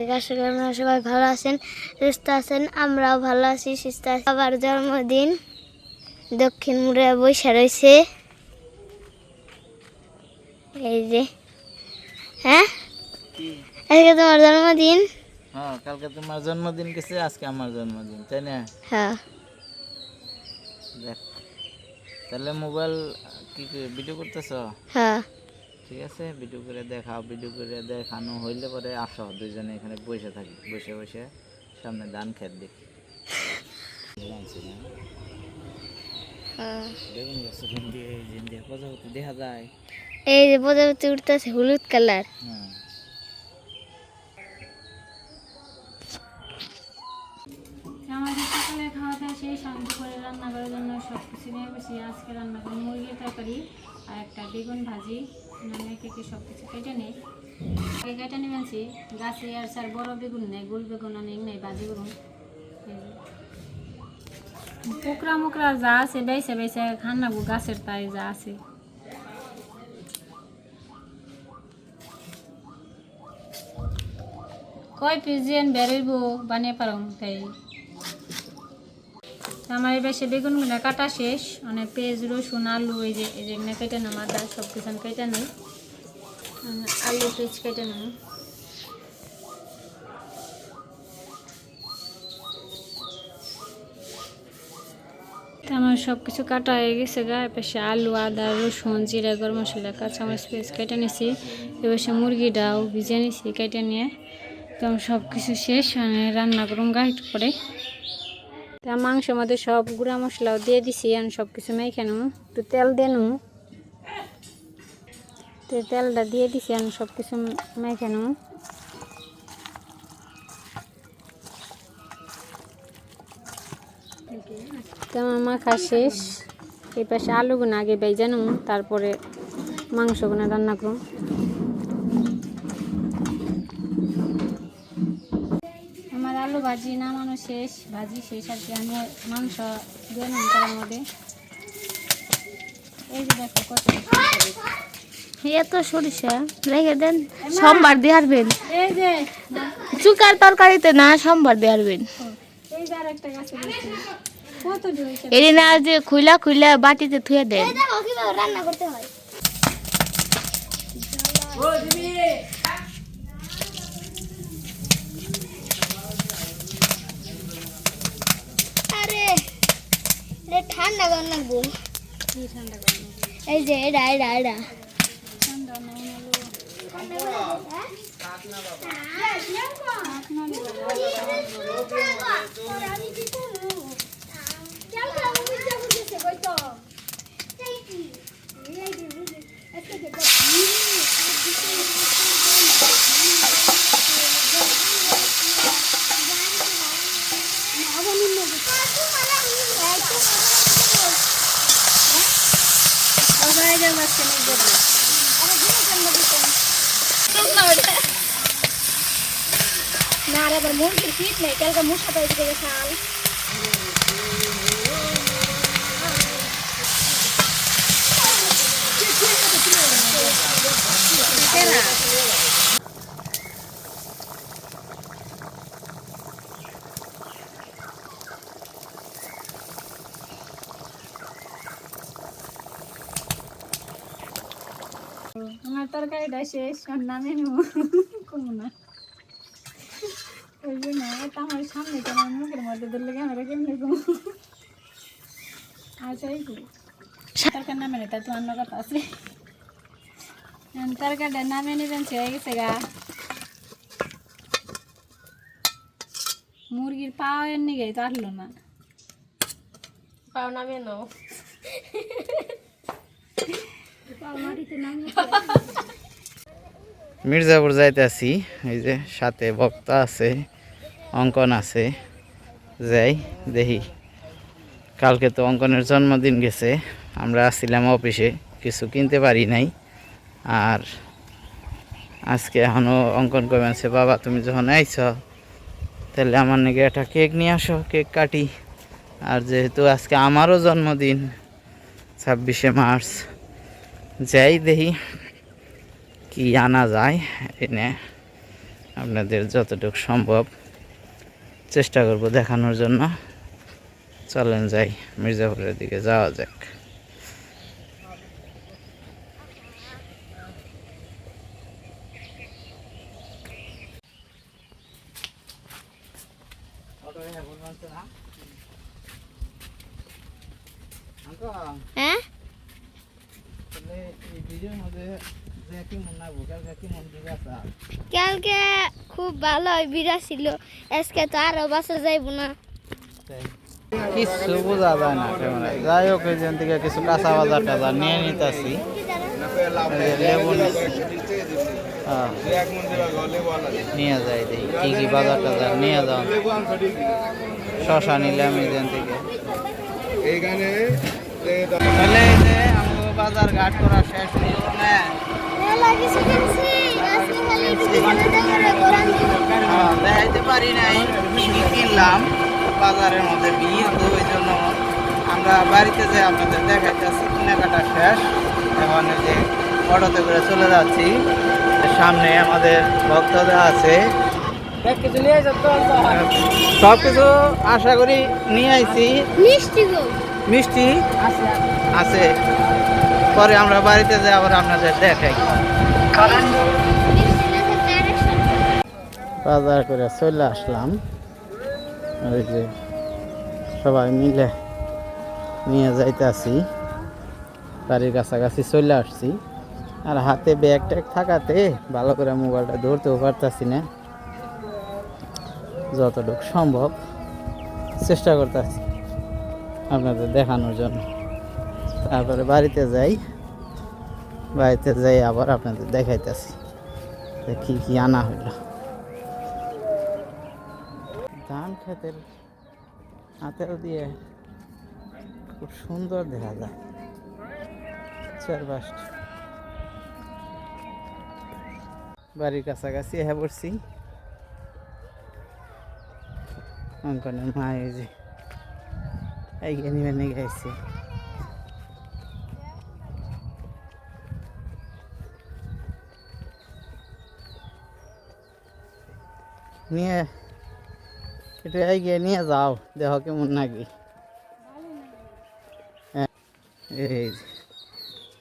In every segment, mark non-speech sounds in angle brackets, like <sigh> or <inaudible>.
আপনারা সবাই ভালো আছেন সুস্থ আছেন আমরাও ভালো আছি সুস্থ আছি। বাবার জন্মদিন দক্ষিণ মুড়ে বৈশা রয়েছে। এই যে হ্যাঁ? আজকে তোমার জন্মদিন? হ্যাঁ কালকে তোমার জন্মদিন গেছে আজকে আমার জন্মদিন তাই না? হ্যাঁ। দেখ তাহলে মোবাইল কি ভিডিও করতেছ? হ্যাঁ। ঠিক আছে ভিডিও করে দেখাও ভিডিও করে দেখানো হইলে পরে আসো দুইজনে এখানে বসে থাকি বসে বসে সামনে ধান খেত দেখি হ্যাঁ। এই যে প্রজাপতি দেখা যায় এই যে প্রজাপতি উঠতেছে হলুদ কালার হ্যাঁ আমাদের সকালে খাওয়া দাওয়া শেষ আমি দুপুরে রান্না করার জন্য সব কিছু নিয়ে বসি আজকে রান্না করি মুরগির তরকারি আর একটা বেগুন ভাজি নামে কেটে সব কিছু কেটে নেই? আগে কেটে গাছে আর স্যার বড় বেগুন নেই, গোল বেগুন অনেক নেই ভাজি করুন পোকরা মোকরা যা আছে বেছে বেছে খান না গাছের তাই যা আছে। কয় পিস যেন বেরোইব বানিয়ে পারম তাই। আমার এই বেশি বেগুনগুলো কাটা শেষ। মানে পেঁয়াজ, রসুন, আলু, এই যে এই যে এগুলো কেটে নেব আদা সব কিছু কেটে নেই। আলু, পেঁয়াজ কেটে তো আমার সব কিছু কাটা হয়ে গেছে গা পাশে আলু, আদা, রসুন, জিরা, গরম মশলা কাঁচা কাঁচামরিচ, পেঁয়াজ কেটে নিছি। এবার সে মুরগিটাও ভিজে নিছি, কেটে নিয়ে। তো সব কিছু শেষ মানে রান্না করুন গা একটু পরে। তা মাংসের মধ্যে সব গুঁড়া মশলাও দিয়ে দিছি আমি সব কিছু মেখে নেব। একটু তেল দিয়ে নেব। তো তেলটা দিয়ে দিছি আমি সব কিছু মেখে নেব। তো মাখা শেষ। এই পাশে আলুগুলো আগে বেজে নেব, তারপরে মাংসগুলো রান্না করুন আমার আলু ভাজি নামানো শেষ ভাজি শেষ আর কি। আমি মাংস দিয়ে তার মধ্যে। এই যে দেখো কত এত সরিষা রেখে দেন সোমবার দিয়ে হারবেন এই চুকার তরকারিতে না সোমবার দিয়ে হারবেন এর না যে খুইলা খুইলা বাটিতে থুয়ে দেন। রান্না করতে হয় আরে রে ঠান্ডা কর লাগবো। এই যে এটা এটা এটা ঠান্ডা নাই না রে আবার মুরগির পিঠ নেই কালকে মুসা পাই দিকে শাল আমার তরকারিটা শেষ আর নামে নেব কমু না ওই জন্য এটা আমার সামনে তো আমার মুখের মধ্যে ধরলে ক্যামেরা কেমনি কমু আচ্ছা এই করি তরকার নামে নেই তার তো অন্য কথা আছে তরকারটা নামে নেবেন সে হয়ে গেছে গা মুরগির পাও এর নিগে তো আসলো না পাও নামে নাও মির্জাপুর যাইতেছি, এই যে সাথে বক্তা আছে, অঙ্কন আছে, যাই দেখি। কালকে তো অঙ্কনের জন্মদিন গেছে, আমরা আসছিলাম অফিসে, কিছু কিনতে পারি নাই। আর আজকে এখনও অঙ্কন কমেছে বাবা, তুমি যখন আইছ, তাহলে আমার নাকি একটা কেক নিয়ে আসো, কেক কাটি। আর যেহেতু আজকে আমারও জন্মদিন, ছাব্বিশে মার্চ যাই দেখি কি আনা যায়। এনে আপনাদের যতটুকু সম্ভব চেষ্টা করব দেখানোর জন্য। চলেন যাই, মির্জাপুরের দিকে যাওয়া যাক। হ্যাঁ? কালকে খুব ভালো বিড়া ছিল। আজকে তো আরও বাসা যাইব না। কিছু বোঝা যায় না ক্যামেরায় যাই হোক এখান থেকে কিছু কাঁচা বাজার টাজার নিয়ে নিতেছি। লেবু হ্যাঁ। নিয়ে যাই দেখি কি কি বাজার টাজার নিয়ে যাও। শশা নিলাম এখান থেকে। তাহলে এই যে আমাকে বাজার ঘাট করা শেষ হলো। না কোরআন দিব। হ্যাঁ, দেখাইতে পারি নাই কি কি কিনলাম বাজারের মধ্যে ভিড় তো ওই জন্য আমরা বাড়িতে যে আপনাদের দেখাইতেছি কেনাকাটা শেষ। এখন যে অটোতে করে চলে যাচ্ছি। সামনে আমাদের ভক্তরা আছে। সব কিছু আশা করি নিয়ে আইছি। মিষ্টি মিষ্টি আছে। পরে আমরা বাড়িতে যাই, আবার আপনাদের দেখাই। বাজার করে চলে আসলাম। ওই যে সবাই মিলে নিয়ে যাইতেছি। বাড়ির কাছাকাছি চলে আসছি। আর হাতে ব্যাগ ট্যাগ থাকাতে ভালো করে মোবাইলটা ধরতেও পারতাছি না। যতটুকু সম্ভব চেষ্টা করতেছি আপনাদের দেখানোর জন্য। তারপরে বাড়িতে যাই। বাড়িতে যাই আবার আপনাদের দেখাইতেছি কি কি আনা হইল। ধান খেতের হাতেও দিয়ে খুব সুন্দর দেখা যায়। চারপাশটা বাড়ির কাছাকাছি হ্যাঁ পড়ছি। অঙ্কনের মা এই যে এইখানে মেনে গেছে নিয়ে একটু এগিয়ে নিয়ে যাও। দেহ কেমন নাকি। হ্যাঁ, এই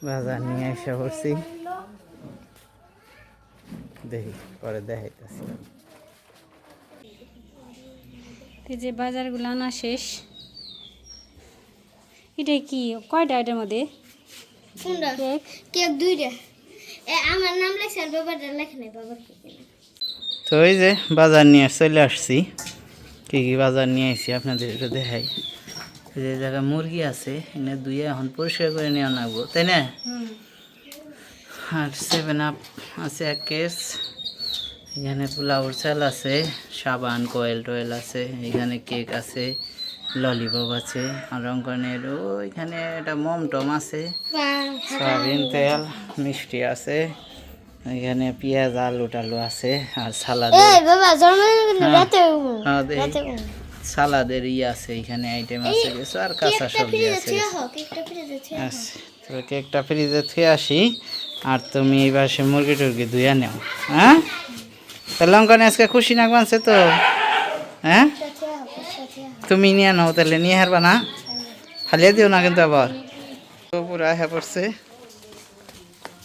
বাজার নিয়ে এসে পড়ছি। দেখি পরে দেখাইতেছি। যে বাজারগুলো আনা শেষ। এটা কি? কয়টা এটার মধ্যে কেক? কেক দুইটা। এ আমার নাম লেখছে আর বাবার লেখা নেই বাবার কি কিনা তো ওই যে বাজার নিয়ে চলে আসছি। কি কি বাজার নিয়ে আসছি আপনাদের একটু দেখাই যে জায়গায় মুরগি আছে এনে দুইয়ে এখন পরিষ্কার করে নেওয়া লাগবো তাই না? আর সেভেন আপ আছে এক কেস এখানে পোলাওর চাল আছে সাবান কয়েল টয়েল আছে এখানে কেক আছে ললিপপ আছে আর অঙ্কনের ওইখানে একটা মমটম আছে। সয়াবিন তেল মিষ্টি আছে। এখানে পেঁয়াজ আলু টালু আছে আর সালাদ। এই হ্যাঁ। হ্যাঁ, সালাদের ই আছে এখানে আইটেম আছে কিছু আর কাঁচা সবজি আছে থুয়ে কেকটা ফ্রিজে থুয়ে আচ্ছা তো কেকটা ফ্রিজে থুয়ে আসি আর তুমি এবার সে মুরগি টুরগি ধুয়ে নাও হ্যাঁ? তাহলে অঙ্কনে আজকে খুশি না বানছে তো? হ্যাঁ? তুমি নিয়ে নাও তাহলে নিয়ে হারবা না। ফালিয়ে দিও না কিন্তু আবার। তো পুরা হ্যাঁ পড়ছে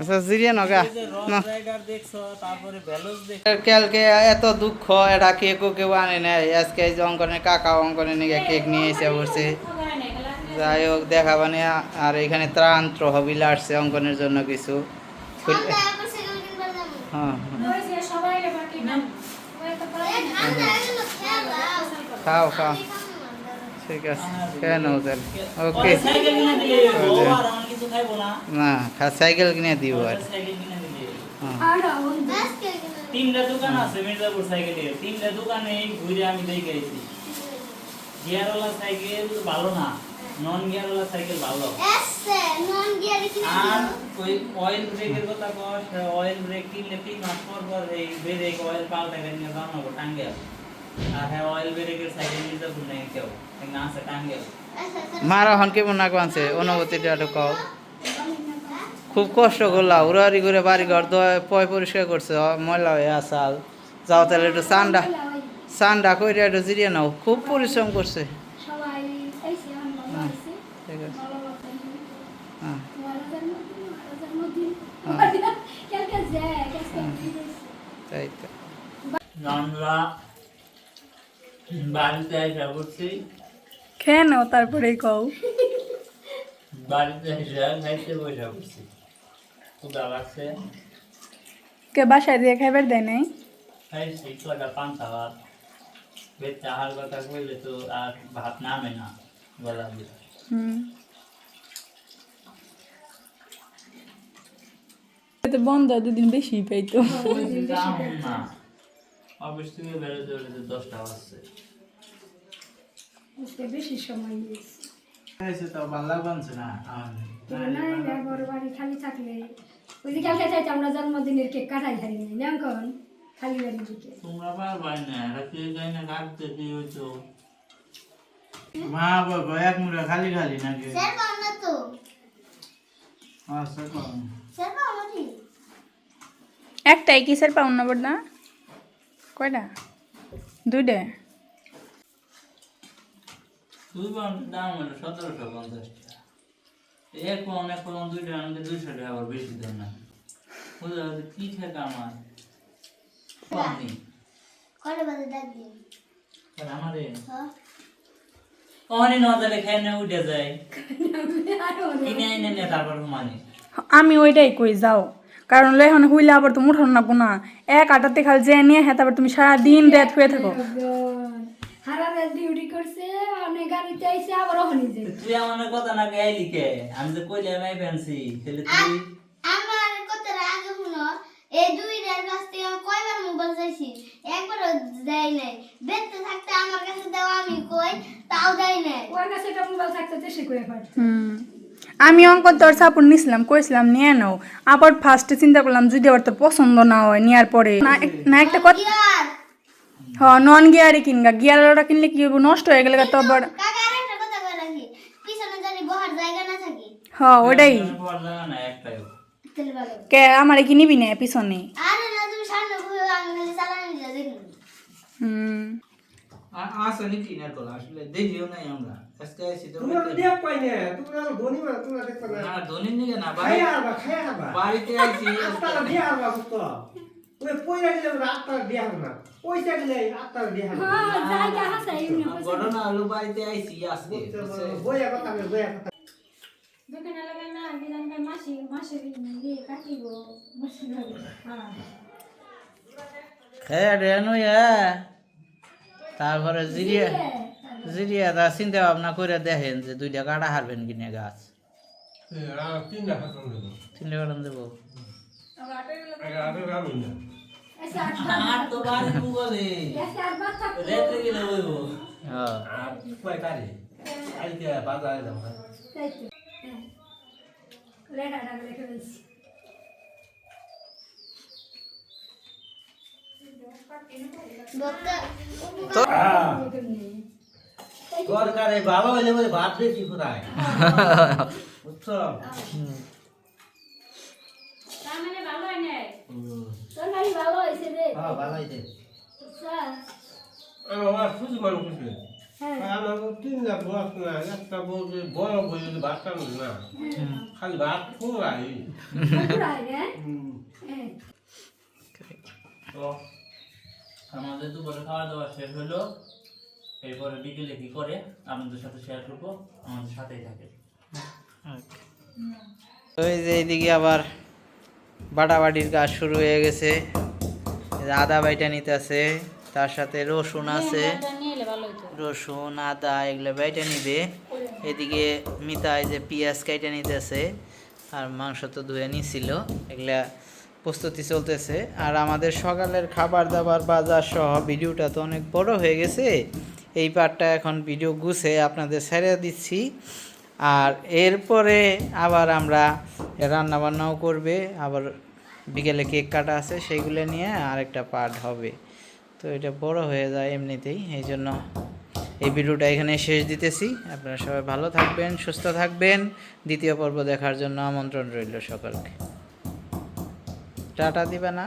আচ্ছা জিরিয়ে নগা কালকে এত দুঃখ এটা কেকও কেউ আনে নাই। আজকে এই যে অঙ্কনের কাকা অঙ্কনে নিয়ে কেক নিয়ে এসে বসে যাই হোক দেখা মানে আর এখানে ত্রাণ তহবিল আসছে অঙ্কনের জন্য কিছু। হ্যাঁ এগুলো খেলা খাও খাও। ঠিক আছে খেয়ে নাও ওকে না। খা সাইকেল কিনে দিব আর। হ্যাঁ। আজকে কিনবো তিনটা দোকান আছে মির্জাপুর সাইকেলের তিনটা দোকানে ঘুরে আমি দেখে গেছি গিয়ারওয়ালা সাইকেল ভালো না নন গিয়ারওয়ালা সাইকেল ভালো। নন গিয়ারে আর ওই অয়েল ব্রেকের কথা কর অয়েল ব্রেক কিনলে তিন মাস পর পর এই ব্রেক অয়েল পাল্টাকে নিয়ে বানাবো টাঙ্গে আর হ্যাঁ অয়েল ব্রেকের সাইকেল নিতে ভুল নেই কেউ। মারা হন কেমন না কানছে অনুভূতিটা খুব কষ্ট করলা উড়ারি করে বাড়ি ঘর পয় পরিষ্কার করছে। ময়লা হয়ে আসাল যাও তাহলে একটু চান্ডা চান্ডা কইরা একটু জিরিয়ে নাও। খুব পরিশ্রম করছে। হ্যাঁ। হ্যাঁ। হ্যাঁ। বাড়িতে এসে করছি খেয়ে নাও তারপরে কও। বাড়িতে খাইতে বসে করছি ক্ষুদা লাগছে। কে বাসায় দিয়ে খাইবার দেয় নাই? খাইছি কটা পান্তা ভাত। বেশ চাহার কথা কইলে তো আর ভাত নামে না গলা দিয়ে। হুম। তো বন্ধ দুদিন বেশি পাইতো। না। অফিস থেকে বেরোতে বেরোতে দশটা বাজছে। বুঝতে বেশি সময় নিয়েছে তো ভালো না? না বড় বাড়ি খালি থাকলে ওই যে কালকে চাইতে আমরা জন্মদিনের কেক কাটাই খাই নাই না কখন? খালি বাড়ি দিকে তোমরা পারবাই না রাতে যাই না কাটতে কি হইতো? মা বাবা এক মুড়া খালি খালি নাকি স্যার তো। একটাই না বড়দা কয়টা? দুইটা? দাম হলো সতেরোশো পঞ্চাশ টাকা। এক পাউন্ড এক পাউন্ড দুইটা আনলে দুইশো টাকা আবার বেশি দাম না। বুঝতে পারছি কি টাকা আমার? হ্যাঁ। নজরে খেয়ে না উঠে যায়। <laughs> কিনে এনে নে তারপর মানে আমি ওইটাই কই যাও। কারণ এখন হইলে আবার তুমি উঠান না কোনা এক আটাতে খাল যে নিয়ে হ্যাঁ তারপর তুমি সারা দিন রাত হয়ে থাকো। ডিউটি করছে অনেক গাড়িতে আইসে আবার ওখানে যে তুই আমার কথা না কে কে? আমি তো কইলে আমি ফ্যান্সি তাহলে তুই আমার কত আগে শুনো। এই দুই রের কাছ থেকে আমি কয়বার মোবাইল চাইছি? একবারও দেয় নাই। বেঁচে থাকতে আমার কাছে দাও আমি কই? তাও দেয় নাই। ওর কাছে একটা মোবাইল থাকতে হুম। আমি অঙ্ক তোর সাপোর্ট নিছিলাম কইছিলাম নিয়ে নাও। আবার ফার্স্টে চিন্তা করলাম যদি আবার তো পছন্দ না হয় নেওয়ার পরে। না এক- না একটা কথা ইয়ার হ নন গিয়ারে কিনগা। গিয়ারটা কিনলে কি হইব? নষ্ট হয়ে গেলে তো আবার কাকা আরেকটা কথা কই রাখি পিছনে জানি বহার জায়গা না থাকে হ ওটাই। কে আমার কি নিবি না পিছনে? আরে না তুমি সামনে ঘুরে আমি খালি চালানি দিলে দেখুন হুম আসলে কি না আসলে দেখিও নাই আমরা। আজকে আইছি তো তোমরা দেখ পাই না তোমরা ধনী মানুষ তোমরা দেখতে না। না ধনির না বাড়ি আরবা খাই আরবা বাড়িতে আইছি। দিয়ে ওই গেলে না। পয়সা গেলে হ্যাঁ জায়গা হাসা এমনি ঘটনা হলো বাড়িতে আইছি আজকে বইয়া কথা বইয়া কথা। দোকানে লাগাই না দিলাম কাই মাসি মাসে দিয়ে কাটিব মাসে হ্যাঁ। হ্যাঁ রেনু হ্যাঁ তারপরে জিরিয়া জিরিয়া তা চিন্তা ভাবনা করে দেখেন যে দুইটা কাটা হারবেন কিনে গাছ। তিনটা কাটান দেবো। এসে আট আর তো বাড়ি আট বাদ থাকতো রেতে গেলে বইবো। হ্যাঁ। তো হ্যাঁ লিখে দিয়েছি বক্তা সরকারে ভালো হইলে বলে ভাত বেশি কোথায়? <laughs> বুঝছ? তার মানে ভালো হয় তোর নাকি ভালো হয়েছে রে। হ্যাঁ ভালো স্যার আমার খুশি হ্যাঁ। আমার তিন লাখ দশ না একটা বলছে বড় বই ভাতটা না খালি ভাত পুরাই হ্যাঁ? হ্যাঁ। তো আমাদের দুপুরে খাওয়া দাওয়া শেষ হলো। এরপরে বিকেলে কি করে আমাদের সাথে শেয়ার করব। আমাদের সাথেই থাকে। ওই যে এইদিকে আবার বাটাবাটির কাজ শুরু হয়ে গেছে। আদা বাইটা নিতেছে তার সাথে রসুন আছে। ভালো হতো রসুন আদা এগুলো বাইটা নিবে। এদিকে মিতা যে পেঁয়াজ কাইটা নিতেছে আর মাংস তো ধুয়ে নিছিল। এগুলা প্রস্তুতি চলতেছে। আর আমাদের সকালের খাবার দাবার বাজার সহ ভিডিওটা তো অনেক বড় হয়ে গেছে। এই পার্টটা এখন ভিডিও গুছে আপনাদের ছেড়ে দিচ্ছি। আর এরপরে আবার আমরা রান্নাবান্নাও করবে আবার বিকেলে কেক কাটা আছে সেইগুলো নিয়ে আরেকটা পার্ট হবে। তো এটা বড় হয়ে যায় এমনিতেই, এই জন্য এই ভিডিওটা এখানে শেষ দিতেছি। আপনারা সবাই ভালো থাকবেন, সুস্থ থাকবেন। দ্বিতীয় পর্ব দেখার জন্য আমন্ত্রণ রইল সকলকে। টাটা দিবে না।